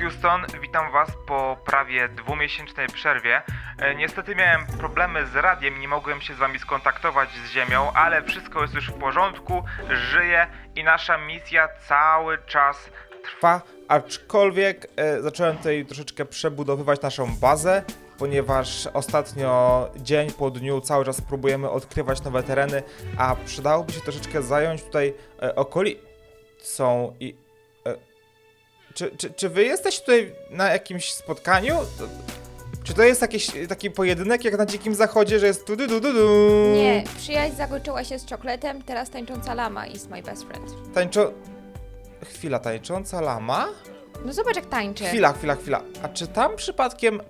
Houston, witam Was po prawie dwumiesięcznej przerwie. E, Niestety miałem problemy z radiem, nie mogłem się z Wami skontaktować z Ziemią, ale wszystko jest już w porządku, żyję i nasza misja cały czas trwa. Aczkolwiek e, zacząłem tutaj troszeczkę przebudowywać naszą bazę, ponieważ ostatnio dzień po dniu cały czas próbujemy odkrywać nowe tereny, a przydałoby się troszeczkę zająć tutaj e, okolicą i... Czy, czy, czy wy jesteście tutaj na jakimś spotkaniu? Czy to jest jakiś taki pojedynek jak na Dzikim Zachodzie, że jest tu du du du du? Nie, przyjaźń zakończyła się z czokolatem, teraz tańcząca lama is my best friend. Tańczo... Chwila, tańcząca lama? No zobacz jak tańczy. Chwila, chwila, chwila. A czy tam przypadkiem...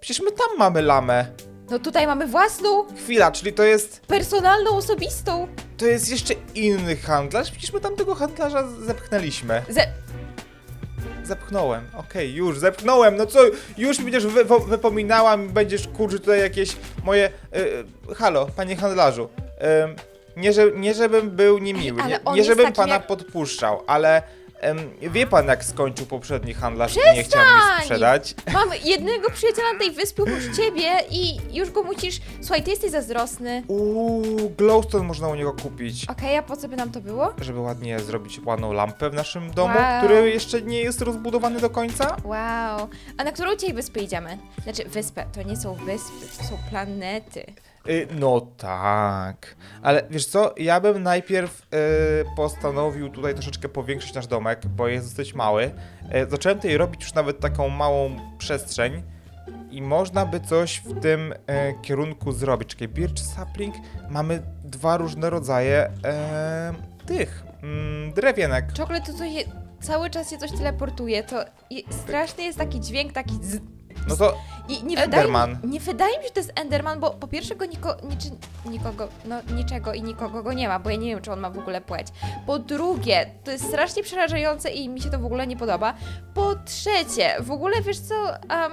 Przecież my tam mamy lamę. No tutaj mamy własną, Chwila, czyli to jest... personalną, osobistą. To jest jeszcze inny handlarz? Przecież my tam tego handlarza zepchnęliśmy. Ze... Zepchnąłem, okej, już, zepchnąłem, no co, już będziesz wy, wy- wypominała, mi będziesz, kurczę, tutaj jakieś moje... Y, halo, panie handlarzu. Nie, że, nie żebym był niemiły, ale nie, nie żebym pana jak- podpuszczał, ale... wie pan, jak skończył poprzedni handlarz i nie chciał mi Przestań! sprzedać? Mam jednego przyjaciela na tej wyspie oprócz ciebie i już go musisz... Słuchaj, ty jesteś zazdrosny. Uuu, glowstone można u niego kupić. Okej, a po co by nam to było? żeby ładnie zrobić ładną lampę w naszym domu, Wow. który jeszcze nie jest rozbudowany do końca. Wow. A na którą dzisiaj wyspę idziemy? Znaczy, wyspę. To nie są wyspy, to są planety. Y, no tak, ale wiesz co, ja bym najpierw y, postanowił tutaj troszeczkę powiększyć nasz domek, bo jest dosyć mały. Y, zacząłem tutaj robić już nawet taką małą przestrzeń i można by coś w tym kierunku zrobić. Czekaj, birch sapling, mamy dwa różne rodzaje tych mm, drewienek. Czoklet to je, cały czas się coś teleportuje, to straszny jest taki dźwięk, taki z, No to I nie Enderman. Wydaje, mi- nie wydaje mi się, że to jest Enderman, bo po pierwsze go niko, niczy, nikogo, no niczego i nikogo go nie ma, bo ja nie wiem, czy on ma w ogóle płeć. Po drugie, to jest strasznie przerażające i mi się to w ogóle nie podoba. Po trzecie, w ogóle wiesz co, um,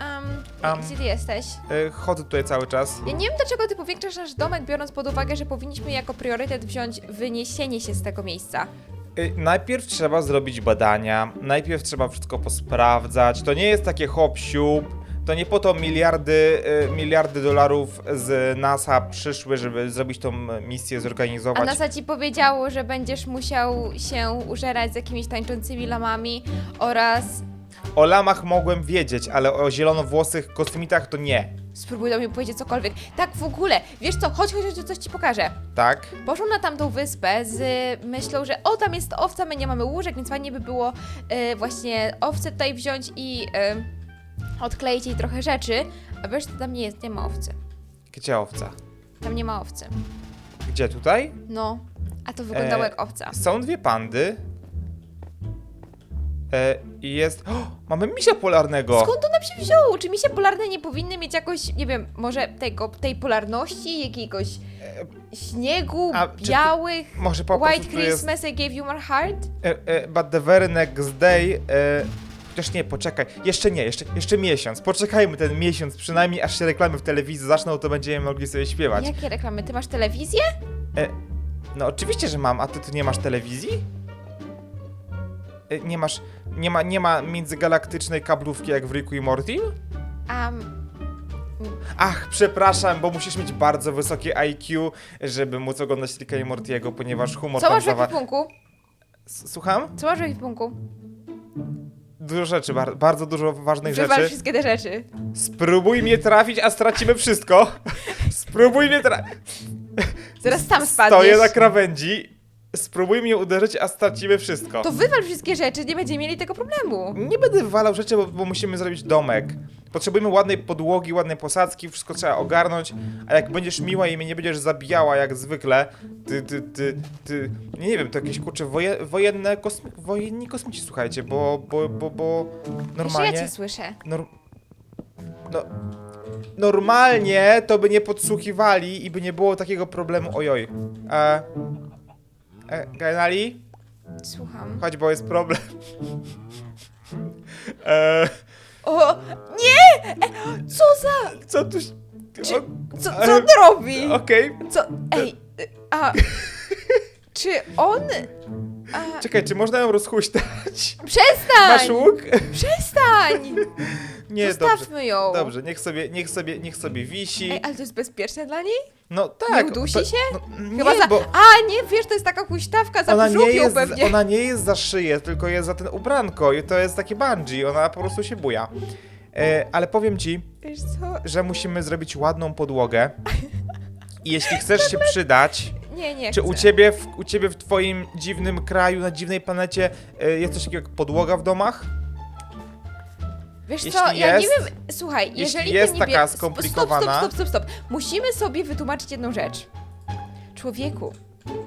um, Am. gdzie ty jesteś? y, chodzę tutaj cały czas. Ja nie wiem, dlaczego ty powiększasz nasz domek, biorąc pod uwagę, że powinniśmy jako priorytet wziąć wyniesienie się z tego miejsca. Y, Najpierw trzeba zrobić badania, najpierw trzeba wszystko posprawdzać. To nie jest takie hop siup. To nie po to miliardy, y, miliardy dolarów z NASA przyszły, żeby zrobić tą misję, A zorganizować. NASA ci powiedziało, że będziesz musiał się użerać z jakimiś tańczącymi lamami oraz O lamach mogłem wiedzieć, ale o zielonowłosych kosmitach to nie. Spróbuj do mnie powiedzieć cokolwiek. Tak, w ogóle, wiesz co, chodź, chodź, chodź, coś ci pokażę. Tak? Poszłam na tamtą wyspę z myślą, że o, tam jest owca, my nie mamy łóżek, więc fajnie by było e, właśnie owcę tutaj wziąć i e, odkleić jej trochę rzeczy. A wiesz, co tam nie jest, nie ma owcy. Gdzie owca? Tam nie ma owcy. Gdzie tutaj? No, a to wyglądało E, jak owca. Są dwie pandy. E, I jest. O, mamy misia polarnego! Skąd on nam się wziął? Czy misie polarne nie powinny mieć jakoś, nie wiem, może tego, tej polarności, jakiegoś śniegu, a czy to- białych, Może po White prostu tu jest Christmas, I gave you my heart? E, e, but the very next day. E, chociaż nie, poczekaj. Jeszcze nie, jeszcze, jeszcze miesiąc. Poczekajmy ten miesiąc, przynajmniej aż się reklamy w telewizji zaczną, to będziemy mogli sobie śpiewać. Jakie reklamy? Ty masz telewizję? E, no oczywiście, że mam, a ty, ty nie masz telewizji? E, nie masz. Nie ma, nie ma międzygalaktycznej kablówki jak w Ricku i Morty? Um, Ach, przepraszam, bo musisz mieć bardzo wysokie IQ, żeby móc oglądać Ricka i Mortiego, ponieważ humor co tam masz w zawa... ekwipunku? S- Słucham? Co masz w ekwipunku? Dużo rzeczy, bar bardzo dużo ważnych Wywal rzeczy. wszystkie te rzeczy. Spróbuj mnie trafić, a stracimy wszystko. Spróbuj mnie trafić. Zaraz tam Stoję spadniesz. na krawędzi. Spróbuj mnie uderzyć, a stracimy wszystko. To wywal wszystkie rzeczy, nie będziemy mieli tego problemu. Nie będę wywalał rzeczy, bo, bo musimy zrobić domek. Potrzebujemy ładnej podłogi, ładnej posadzki, wszystko trzeba ogarnąć. A jak będziesz miła i mnie nie będziesz zabijała jak zwykle, ty, ty, ty, ty. Nie wiem, to jakieś kurcze woje, wojenne kosmi wojenni kosmici, słuchajcie, bo, bo, bo, bo Jeszcze normalnie. ja cię słyszę. Norm... No, normalnie to by nie podsłuchiwali i by nie było takiego problemu. Ojoj. E, e, Genali? Słucham. Chodź, bo jest problem. E, O, nie! E, co za... co tu... się- Czy- o- Co, co on robi? Okej. Co? Ej, a... Czy on A, Czekaj, czy można ją rozhuśtać? przestań! Masz łuk? Przestań! Nie, dobrze. Zostawmy ją. Dobrze, niech sobie, niech sobie, niech sobie wisi. Ej, ale to jest bezpieczne dla niej? No tak. nie udusi to- się? No, Chyba nie, za... bo A, nie, wiesz, to jest taka huśtawka za ona nie, jest, pewnie. ona nie jest za szyję, tylko jest za ten ubranko i to jest takie bungee, ona po prostu się buja. E, ale powiem ci, że musimy zrobić ładną podłogę. I jeśli chcesz się przydać, Nie, nie czy chcę. u ciebie, w, u ciebie w twoim dziwnym kraju, na dziwnej planecie e, jest coś takiego jak podłoga w domach? Wiesz Jeśli co, ja nie jest- wiem, słuchaj, jeśli jeżeli jest ty nie taka skomplikowana- Stop, stop, stop, stop, stop. Musimy sobie wytłumaczyć jedną rzecz. Człowieku,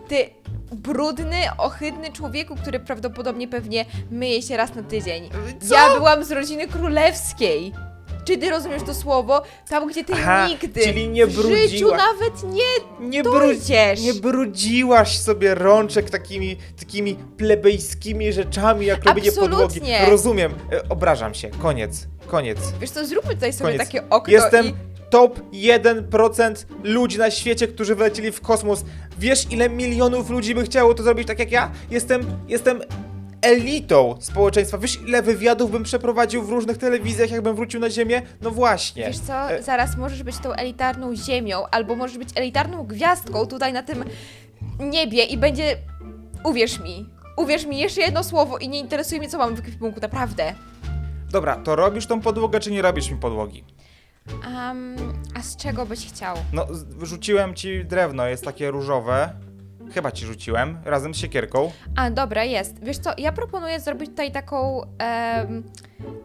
ty brudny, ohydny człowieku, który prawdopodobnie pewnie myje się raz na tydzień. Co? Ja byłam z rodziny królewskiej. Czy ty rozumiesz to słowo? Tam, gdzie ty Aha, nigdy czyli nie w życiu brudziła- nawet nie Nie, dojdziesz. nie brudziłaś sobie rączek takimi, takimi plebejskimi rzeczami, jak robienie podłogi. Absolutnie. Rozumiem, e, obrażam się, koniec, koniec. Wiesz co, zróbmy tutaj sobie Koniec. takie okno Jestem i... top 1% ludzi na świecie, którzy wylecieli w kosmos. Wiesz, ile milionów ludzi by chciało to zrobić tak jak ja? Jestem, jestem elitą społeczeństwa. Wiesz, ile wywiadów bym przeprowadził w różnych telewizjach, jakbym wrócił na Ziemię? No właśnie. Wiesz co, E, zaraz możesz być tą elitarną ziemią, albo możesz być elitarną gwiazdką tutaj na tym niebie i będzie... Uwierz mi, uwierz mi, jeszcze jedno słowo i nie interesuje mnie, co mam w ekwipunku, naprawdę. Dobra, to robisz tą podłogę, czy nie robisz mi podłogi? A z czego byś chciał? No, z- rzuciłem ci drewno, jest takie różowe. Chyba ci rzuciłem, razem z siekierką. A, dobra, jest. Wiesz co, ja proponuję zrobić tutaj taką... em,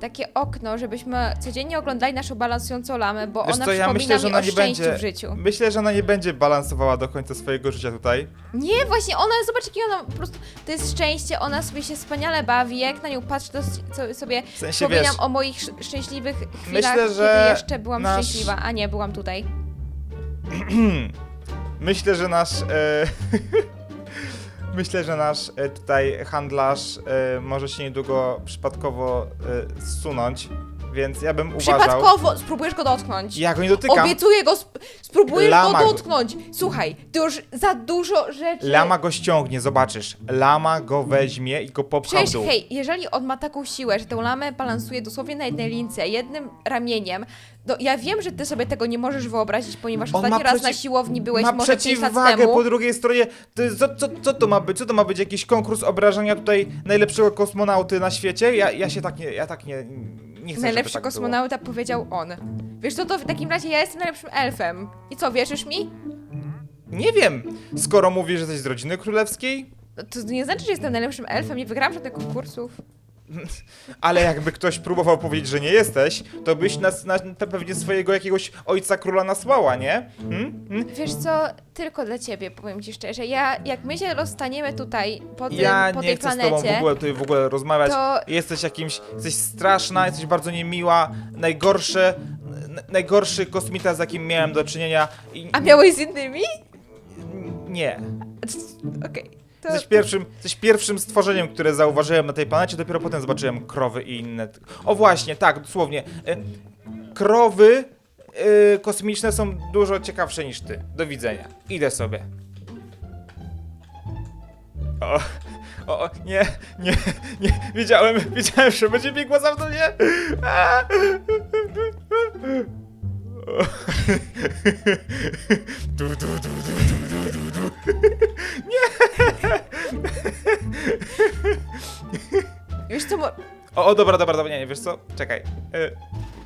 takie okno, żebyśmy codziennie oglądali naszą balansującą lamę, bo Wiesz ona co, ja przypomina myślę, że mi ona o nie szczęściu będzie. w życiu. Myślę, że ona nie będzie balansowała do końca swojego życia tutaj. Nie, właśnie ona, zobacz jakie ona po prostu, to jest szczęście, ona sobie się wspaniale bawi, jak na nią patrzę, to s- co- sobie W sensie wspominam wiesz, o moich sz- szczęśliwych chwilach, Myślę, że kiedy jeszcze byłam nasz- szczęśliwa, a nie, byłam tutaj. myślę, że nasz. E, myślę, że nasz e, tutaj handlarz e, może się niedługo przypadkowo e, zsunąć, więc ja bym uważał. Przypadkowo, spróbujesz go dotknąć. Ja go nie dotykam. Obiecuję go, sp- spróbujesz Lama go go- dotknąć. Słuchaj, ty już za dużo rzeczy... Lama go ściągnie, zobaczysz. Lama go weźmie i go popcha w Przecież dół. hej, jeżeli on ma taką siłę, że tę lamę balansuje dosłownie na jednej lince, jednym ramieniem, no ja wiem, że ty sobie tego nie możesz wyobrazić, ponieważ On ostatni ma raz przeciw- na siłowni byłeś ma może 5 lat przeciwwagę temu. po drugiej stronie. To jest, co, co, co to ma być? Co to ma być? Jakiś konkurs obrażania tutaj najlepszego kosmonauty na świecie? Ja, ja się tak nie, ja tak nie, nie chcę, Najlepszy żeby tak kosmonauta powiedział on. Wiesz co, to w takim razie ja jestem najlepszym elfem. I co, wierzysz mi? Było. Nie wiem. Skoro mówisz, że jesteś z rodziny królewskiej, No, To nie znaczy, że jestem najlepszym elfem, nie wygrałam żadnych konkursów. Ale jakby ktoś próbował powiedzieć, że nie jesteś, to byś nas, na, na pewnie swojego jakiegoś ojca króla nasłała, nie? Hmm? Hmm? Wiesz co, tylko dla ciebie, powiem ci szczerze. Ja, jak my się rozstaniemy tutaj, po, tym, Ja po nie tej chcę z planecie, tobą w ogóle tutaj w ogóle rozmawiać. to Jesteś jakimś, jesteś straszna, jesteś bardzo niemiła, najgorszy, najgorszy kosmita, z jakim miałem do czynienia i A miałeś z innymi? nie. Okej. To... Jesteś pierwszym, jesteś pierwszym stworzeniem, które zauważyłem na tej planecie, dopiero potem zobaczyłem krowy i inne. O właśnie, tak, dosłownie. E, Krowy e, kosmiczne są dużo ciekawsze niż ty. Do widzenia. Idę sobie. O, o, o, nie, nie, nie, wiedziałem, wiedziałem, że będzie biegła za mną, nie? A! Du, du, du, du, du, du, du, du. Wiesz co, mo... O, o, dobra, dobra, dobra, nie, nie, wiesz co? Czekaj. E,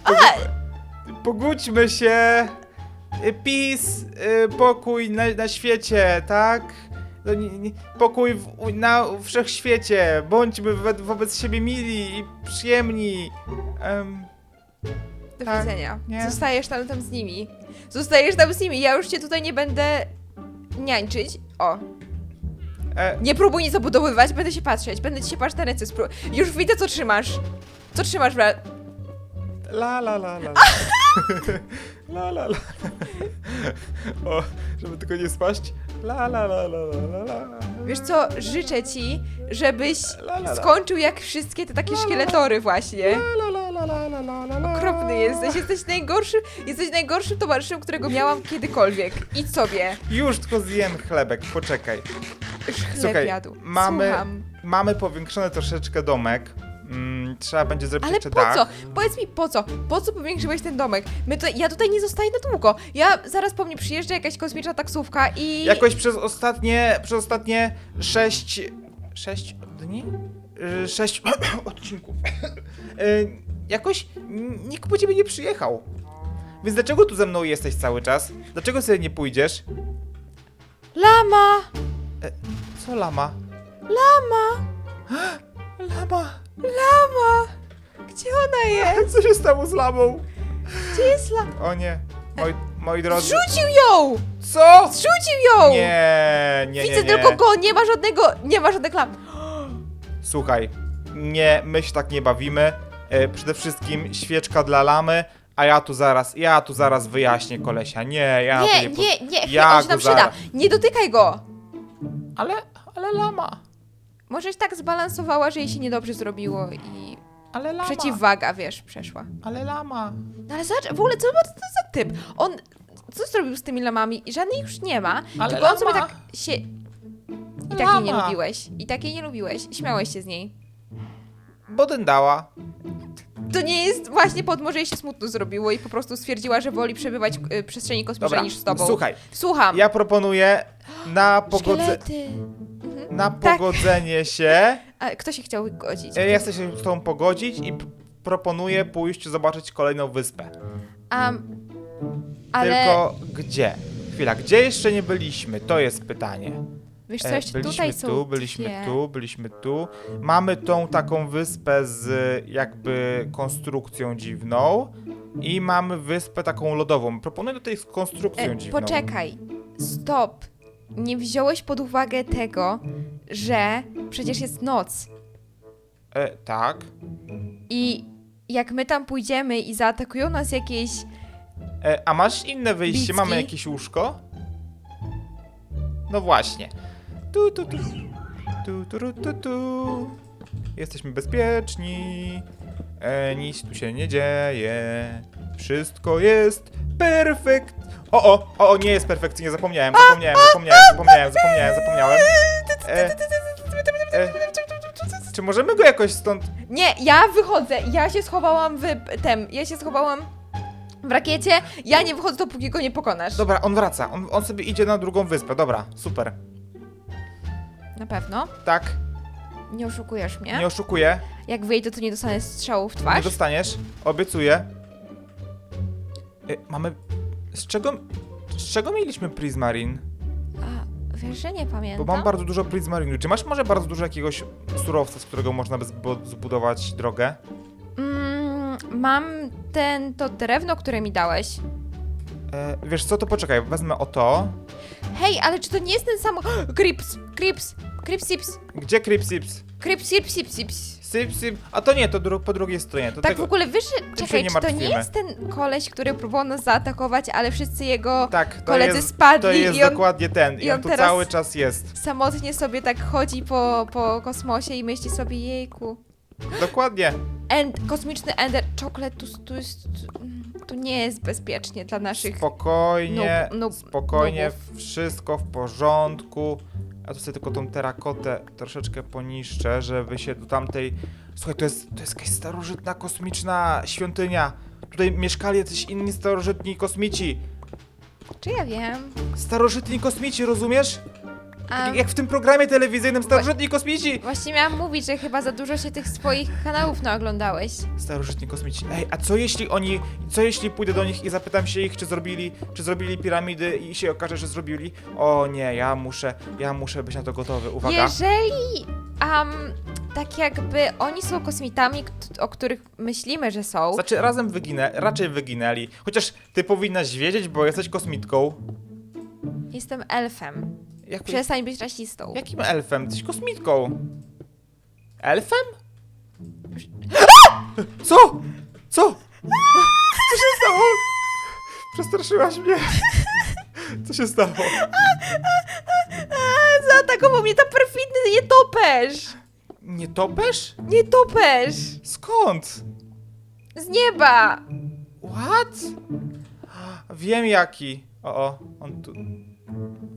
pogó- pogódźmy się. E, Peace, e, pokój na, na świecie, tak? No, nie, nie, pokój w, u- na wszechświecie. Bądźmy wo wobec siebie mili i przyjemni. Em, do Tak, widzenia. nie. Zostajesz tam, tam z nimi. Zostajesz tam z nimi. Ja już cię tutaj nie będę niańczyć. O, e, nie próbuj nic zabudowywać, będę się patrzeć. Będę ci się patrzeć na ręce. Spró... Już widzę, co trzymasz. Co trzymasz, brat? la la la la. La la la. O, żeby tylko nie spaść. La la la la la la la. Wiesz co, życzę ci, żebyś La, la, la. skończył jak wszystkie te takie szkieletory właśnie. La la la la la la la la. Okropny jesteś, jesteś najgorszym, jesteś najgorszym towarzyszem, którego miałam kiedykolwiek. Idź sobie. Już tylko zjem chlebek, poczekaj. Chleb Słuchaj, jadł. mamy- Słucham. mamy powiększony troszeczkę domek. Mm, trzeba będzie zrobić Ale jeszcze po dach. co? Powiedz mi po co? Po co powiększyłeś ten domek? My to, ja tutaj nie zostaję na długo. Ja zaraz po mnie przyjeżdża jakaś kosmiczna taksówka i... Jakoś przez ostatnie, przez ostatnie sześć, sześć dni? Yy, Sześć odcinków. Yy, Jakoś nikt po ciebie nie przyjechał. Więc dlaczego tu ze mną jesteś cały czas? Dlaczego sobie nie pójdziesz? Lama! Co lama? Lama! Lama! Lama! Gdzie ona jest? Co się stało z lamą? Gdzie jest lama? O nie, moi, moi drodzy. Zrzucił ją! Co? Zrzucił ją! Nie, nie, Widzę nie, nie. tylko go, nie ma żadnego, nie ma żadnych lam. Słuchaj, nie, my się tak nie bawimy. E, przede wszystkim świeczka dla lamy, a ja tu zaraz, ja tu zaraz wyjaśnię kolesia. Nie, ja nie, tu po- nie, nie, Ja on się go nam przyda. zaraz- Nie dotykaj go! Ale, ale lama, Możeś tak zbalansowała, że jej się niedobrze zrobiło i ale lama, przeciwwaga, wiesz, przeszła. ale lama. No ale zobacz, w ogóle co to za typ? On, co zrobił z tymi lamami? Żadnej już nie ma, Ale tylko on sobie lama. tak się... I tak jej nie Lama. lubiłeś. I tak jej nie lubiłeś. Śmiałeś się z niej. Bo dała. To nie jest właśnie pod, może jej się smutno zrobiło i po prostu stwierdziła, że woli przebywać w y, przestrzeni kosmicznej Dobra, niż z tobą. słuchaj, Słucham. ja proponuję na, pogodze, Szkielety. na Tak. pogodzenie się. A kto się chciał godzić? Ja chcę się z tą pogodzić i p- proponuję pójść zobaczyć kolejną wyspę. Am, ale Tylko gdzie? Chwila, gdzie jeszcze nie byliśmy? To jest pytanie. Wiesz co, E, jeszcze byliśmy tutaj są tu, byliśmy dwie. tu, byliśmy tu. Mamy tą taką wyspę z jakby konstrukcją dziwną i mamy wyspę taką lodową. Proponuję do tej z konstrukcją E, dziwną. poczekaj, stop. Nie wziąłeś pod uwagę tego, że przecież jest noc E, tak. i jak my tam pójdziemy i zaatakują nas jakieś... E, a masz inne wyjście? Bicki? Mamy jakieś łóżko? No właśnie. Tu, tu, tu. Tu, tu, tu, tu, tu. Jesteśmy bezpieczni. E, nic tu się nie dzieje. Wszystko jest perfekt. O, o, o, o, nie jest perfekcyjnie, zapomniałem, zapomniałem, zapomniałem, zapomniałem, zapomniałem, zapomniałem. E, e, czy możemy go jakoś stąd... Nie, ja wychodzę, ja się schowałam w tem, ja się schowałam w rakiecie, ja nie wychodzę, dopóki go nie pokonasz. Dobra, on wraca, on, on sobie idzie na drugą wyspę, dobra, super. Na pewno. Tak, Nie oszukujesz mnie. nie oszukuję. Jak wyjdę, to nie dostanę strzału w Nie twarz. dostaniesz, obiecuję. Y, mamy. Z czego. Z czego mieliśmy Prismarine? A, wiesz, że nie Bo pamiętam. mam bardzo dużo Prismarinu. Czy masz może bardzo dużo jakiegoś surowca, z którego można by zbu- zbudować drogę? Mm, mam ten, to drewno, które mi dałeś. E, wiesz co, to poczekaj, wezmę o to. Hej, ale czy to nie jest ten sam... Crips, Crips, Cripsips, Gdzie Cripsips? Cripsipsipsips. Sip, sip. A to nie, to dru- po drugiej stronie. To Tak tego... w ogóle, się Czekaj, nie czy to nie jest ten koleś, który próbował nas zaatakować, ale wszyscy jego Tak, to koledzy jest, spadli to jest i on dokładnie ten. I, i on, on tu teraz- cały czas jest. samotnie sobie tak chodzi po, po kosmosie i myśli sobie, jejku. Dokładnie. End, kosmiczny Ender, czoklet, tu, tu jest... Tu nie jest bezpiecznie dla naszych... Spokojnie, Noob- noob- spokojnie, noobów. wszystko w porządku. Ja tu sobie tylko tą terakotę troszeczkę poniszczę, żeby się do tamtej... Słuchaj, to jest, to jest jakaś starożytna kosmiczna świątynia. Tutaj mieszkali jacyś inni starożytni kosmici. Czy ja wiem? Starożytni kosmici, rozumiesz? Jak w tym programie telewizyjnym Starożytni kosmici! Właśnie miałam mówić, że chyba za dużo się tych swoich kanałów naoglądałeś. Starożytni kosmici. Ej, a co jeśli oni, co jeśli pójdę do nich i zapytam się ich, czy zrobili, czy zrobili piramidy i się okaże, że zrobili? O nie, ja muszę, ja muszę być na to gotowy. Uwaga. Jeżeli, um, tak jakby oni są kosmitami, o których myślimy, że są, Znaczy, razem wyginę, raczej wyginęli. Chociaż ty powinnaś wiedzieć, bo jesteś kosmitką. jestem elfem. Jak, Przestań być rasistą. jakim elfem? Jesteś kosmitką. Elfem? Co? Co? Co się stało? Przestraszyłaś mnie. Co się stało? Zaatakował mnie ta perfidny nietoperz! Nie topesz? Nietoperz! Skąd? Z nieba! What? Wiem jaki. O, o, on tu.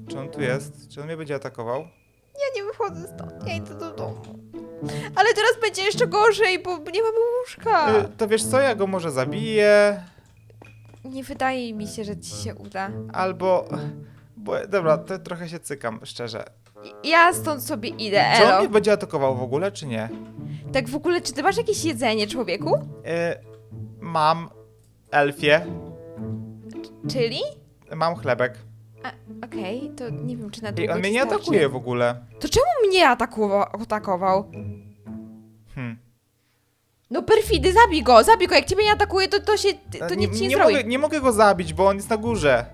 Czy on tu jest? Czy on mnie będzie atakował? Ja nie wychodzę stąd, ja idę do domu. Ale teraz będzie jeszcze gorzej, bo nie mamy łóżka. Y, to wiesz co, ja go może zabiję, Nie wydaje mi się, że ci się uda. albo... Bo, dobra, to trochę się cykam, szczerze. Ja stąd sobie idę, Czy on Elo. mnie będzie atakował w ogóle, czy nie? Tak w ogóle, czy ty masz jakieś jedzenie, człowieku? Y, mam elfie, Czyli? mam chlebek. Okej, to nie wiem, czy na długo I on mnie ci nie starczy. atakuje w ogóle. To czemu mnie atakował? atakował? Hmm. No perfidy, zabij go, zabij go, jak ciebie nie atakuje, to, to się, to nie, nic nie, nie, zrobi. mogę, nie mogę go zabić, bo on jest na górze.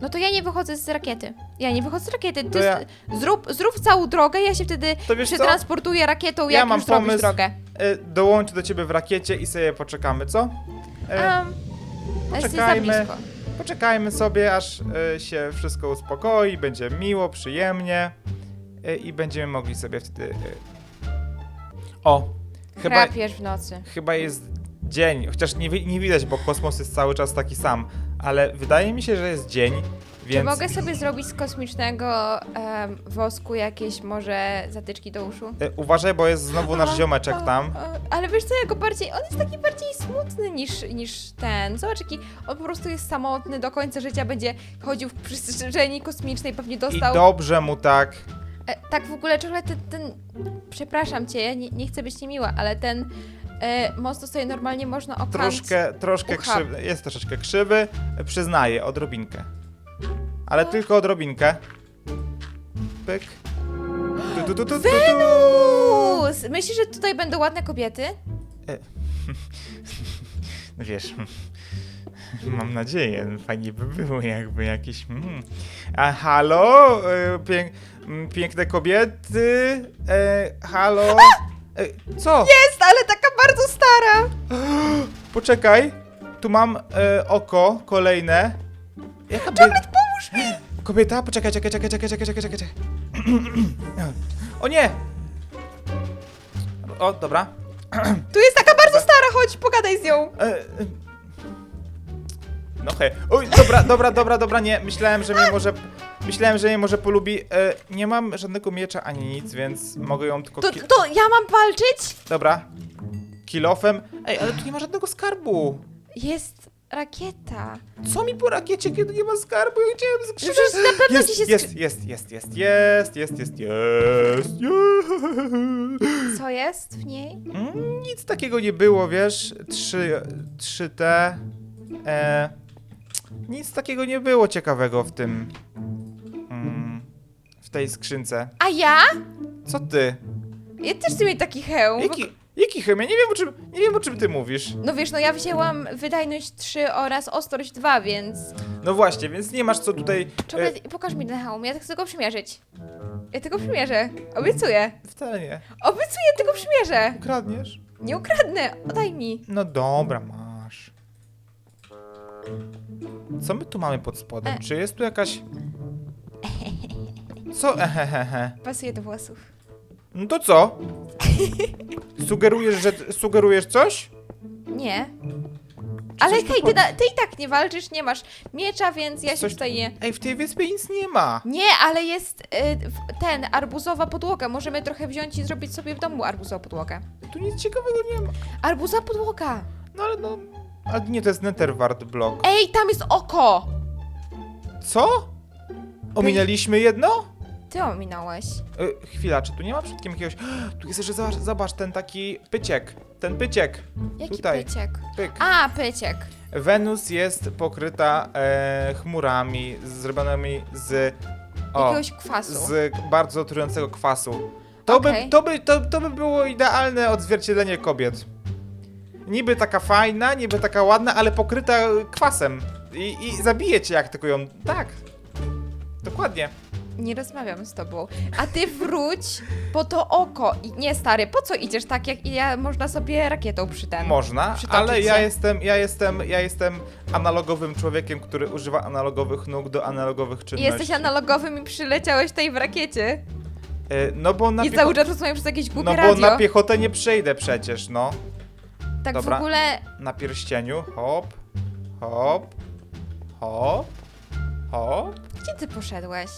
No to ja nie wychodzę z rakiety. Ja nie wychodzę z rakiety. To Ty ja- zrób, zrób całą drogę, ja się wtedy To wiesz co? przetransportuję rakietą, Ja jak mam już zrobisz pomysł. drogę. Y, dołączę do ciebie w rakiecie i sobie poczekamy, co? Um, jest za poczekajmy. blisko. Poczekajmy sobie, aż y, się wszystko uspokoi, będzie miło, przyjemnie y, i będziemy mogli sobie wtedy... Y... O, chyba, Chrapiesz w nocy. chyba jest dzień, chociaż nie, wi- nie widać, bo kosmos jest cały czas taki sam, ale wydaje mi się, że jest dzień, Czy więc... mogę sobie zrobić z kosmicznego em, wosku jakieś może zatyczki do uszu? Y, uważaj, bo jest znowu nasz ziomeczek tam. Ale wiesz co, jako bardziej, on jest taki bardziej smutny niż, niż ten. Zobacz, jaki on po prostu jest samotny, do końca życia będzie chodził w przestrzeni kosmicznej, pewnie I dostał... dobrze mu tak. E, tak w ogóle trochę ten, ten przepraszam cię, ja nie, nie chcę być niemiła, ale ten e, most tutaj normalnie można okant... Troszkę, troszkę ucha. krzywy, jest troszeczkę krzywy, przyznaję, odrobinkę. Ale No. tylko odrobinkę. Pyk. Tu, tu, tu, tu, tu, tu. Venus! Myślisz, że tutaj będą ładne kobiety? Wiesz, mam nadzieję, fajnie by było jakby jakieś... Mm. A halo, e, pięk, m, piękne kobiety, e, halo... E, co? Jest, ale taka bardzo stara! Poczekaj, tu mam e, oko kolejne. Jaka mi! Kobieta, poczekaj, czekaj, czekaj, czekaj, czekaj, czekaj, czekaj. czekaj. O nie! O, dobra. Tu jest taka bardzo stara, chodź, pogadaj z nią! E, e. No hej. Oj, dobra, dobra, dobra, dobra, nie. Myślałem, że mnie może... Myślałem, że mnie może polubi. E, nie mam żadnego miecza ani nic, więc mogę ją tylko... To, ki- to ja mam walczyć? Dobra. Kilofem. Ej, ale tu nie ma żadnego skarbu. Jest rakieta. Co mi po rakiecie, kiedy nie ma skarbu? Ja chciałem przecież na pewno Jest, ci się jest, skrzy- jest, jest, jest, jest, jest, jest, jest, jest. Co jest w niej? Mm, Nic takiego nie było, wiesz? Trzy, trzy te. E, nic takiego nie było ciekawego w tym. Mm, w tej skrzynce. A ja? Co ty? Ja też chcę mieć taki hełm. Jaki, jaki chemia? Nie wiem o czym, nie wiem o czym ty mówisz. No wiesz, no ja wzięłam wydajność 3 oraz ostrość 2, więc... No właśnie, więc nie masz co tutaj. E, pokaż mi ten hełm, ja chcę go przymierzyć. Ja tego przymierzę. Obiecuję. wcale nie. Obiecuję, tego przymierzę. Ukradniesz? Nie ukradnę, oddaj mi. No dobra, masz. Co my tu mamy pod spodem? E. Czy jest tu jakaś... Co? Ehehehe. Pasuje do włosów. No to co? Sugerujesz, że sugerujesz coś? Nie. Czy Ale coś tu hej, ty, na, ty i tak nie walczysz, nie masz miecza, więc ja się Coś- tutaj nie... Ej, w tej wyspie nic nie ma. Nie, ale jest y, w- ten, arbuzowa podłoga. Możemy trochę wziąć i zrobić sobie w domu arbuzową podłogę. Tu nic ciekawego nie ma. Arbuzowa podłoga! No ale no... A nie, to jest Netherwart block. Ej, tam jest oko! Co? Ominęliśmy jedno? Ty ominąłeś. E, chwila, czy tu nie ma przypadkiem jakiegoś... Tu jest jeszcze, zobacz, zobacz, ten taki pyciek. Ten pyciek. Jaki Tutaj. pyciek? Pyk. A, pyciek. Wenus jest pokryta e, chmurami zrobionymi z... Jakiegoś kwasu. z bardzo trującego kwasu. To, Okej. by, to, by, to, to by było idealne odzwierciedlenie kobiet. Niby taka fajna, niby taka ładna, ale pokryta kwasem. I, i zabije cię, jak tylko ją... Tak. Dokładnie. Nie rozmawiam z tobą. A ty wróć po to oko. I nie, stary, po co idziesz tak, jak ja można sobie rakietą przy ten... Można, przytoczyć ale ja się. jestem, ja jestem, ja jestem analogowym człowiekiem, który używa analogowych nóg do analogowych czynności. Jesteś analogowym i przyleciałeś tutaj w rakiecie. E, No bo na I cały czas rozmawiam przez jakieś głupie No bo radio. na piechotę nie przejdę przecież, no. tak dobra. w ogóle... Na pierścieniu, hop, hop, hop, hop. Gdzie ty poszedłeś?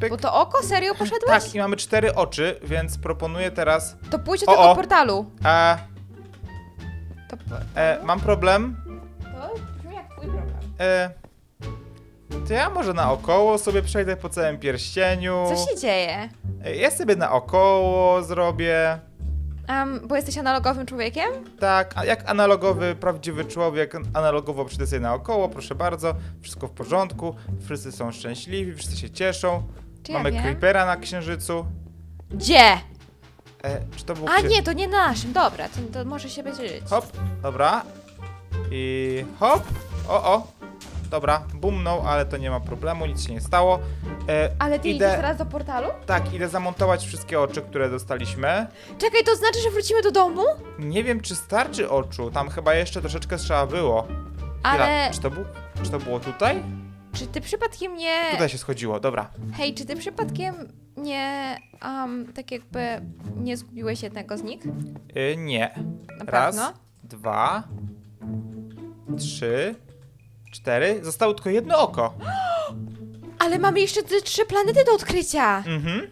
Pyk. Bo to oko serio poszedłeś? Tak, i mamy cztery oczy, więc proponuję teraz... To pójdź do O, tego o. portalu. E, To, e, mam problem. to brzmi jak twój problem. E, to ja może naokoło sobie przejdę po całym pierścieniu. Co się dzieje? E, Ja sobie naokoło zrobię. Um, bo jesteś analogowym człowiekiem? Tak, a jak analogowy, prawdziwy człowiek, analogowo przyjdę sobie naokoło, proszę bardzo, wszystko w porządku, wszyscy są szczęśliwi, wszyscy się cieszą. Czy ja Mamy wiem? creepera na księżycu. Gdzie? E, czy to był A księ- nie, to nie na naszym. Dobra, to, to może się będzie żyć. Hop, dobra. I hop, o, o. Dobra, bumnął, ale to nie ma problemu, nic się nie stało. E, Ale ty idziesz teraz do portalu? Tak, idę zamontować wszystkie oczy, które dostaliśmy. Czekaj, to znaczy, że wrócimy do domu? Nie wiem, czy starczy oczu, tam chyba jeszcze troszeczkę trzeba było. Chwila, Ale czy to, był, czy to było tutaj? Czy ty przypadkiem nie... Tutaj się schodziło, dobra. Hej, czy ty przypadkiem nie... Um, tak jakby nie zgubiłeś jednego z nich? Y, nie. Na Raz, pewno? dwa, trzy, cztery. Zostało tylko jedno oko. Ale mamy jeszcze te trzy planety do odkrycia! Mhm.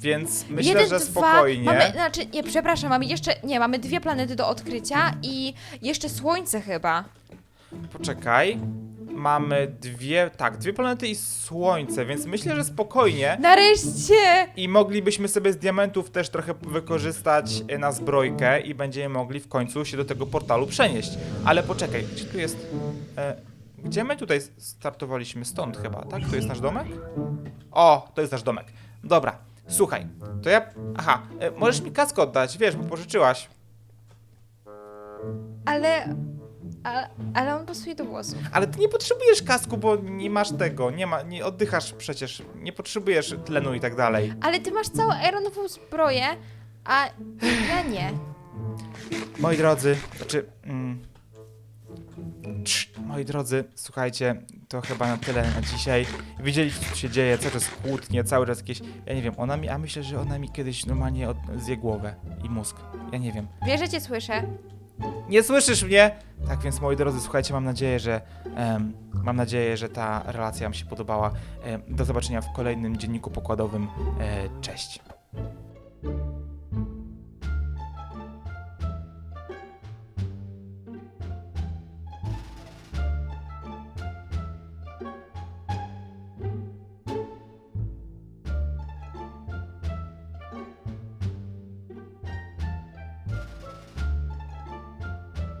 Więc myślę, Jeden, że dwa, spokojnie. Mamy, znaczy, nie, przepraszam, mamy jeszcze, nie, mamy dwie planety do odkrycia i jeszcze Słońce chyba. Poczekaj. Mamy dwie, tak, dwie planety i słońce, więc myślę, że spokojnie. Nareszcie! I moglibyśmy sobie z diamentów też trochę wykorzystać e, na zbrojkę i będziemy mogli w końcu się do tego portalu przenieść. Ale poczekaj, gdzie tu jest... E, gdzie my tutaj startowaliśmy? Stąd chyba, tak? To jest nasz domek? O, to jest nasz domek. Dobra, słuchaj, to ja... Aha, e, możesz mi kask oddać, wiesz, bo pożyczyłaś. Ale, ale, ale on pasuje do włosów. Ale ty nie potrzebujesz kasku, bo nie masz tego, nie ma, nie oddychasz przecież, nie potrzebujesz tlenu i tak dalej. Ale ty masz całą ironową zbroję, a ja nie. Moi drodzy, znaczy. Mm, moi drodzy, słuchajcie, to chyba na tyle na dzisiaj. Widzieliście, co się dzieje, cały czas kłótnie, cały czas jakieś. Ja nie wiem, ona mi, a myślę, że ona mi kiedyś normalnie od, zje głowę i mózg. Ja nie wiem. Wiesz, że cię słyszę. Nie słyszysz mnie? Tak więc, moi drodzy, słuchajcie, mam nadzieję, że. em, mam nadzieję, że ta relacja Wam się podobała. Em, do zobaczenia w kolejnym dzienniku pokładowym. E, cześć.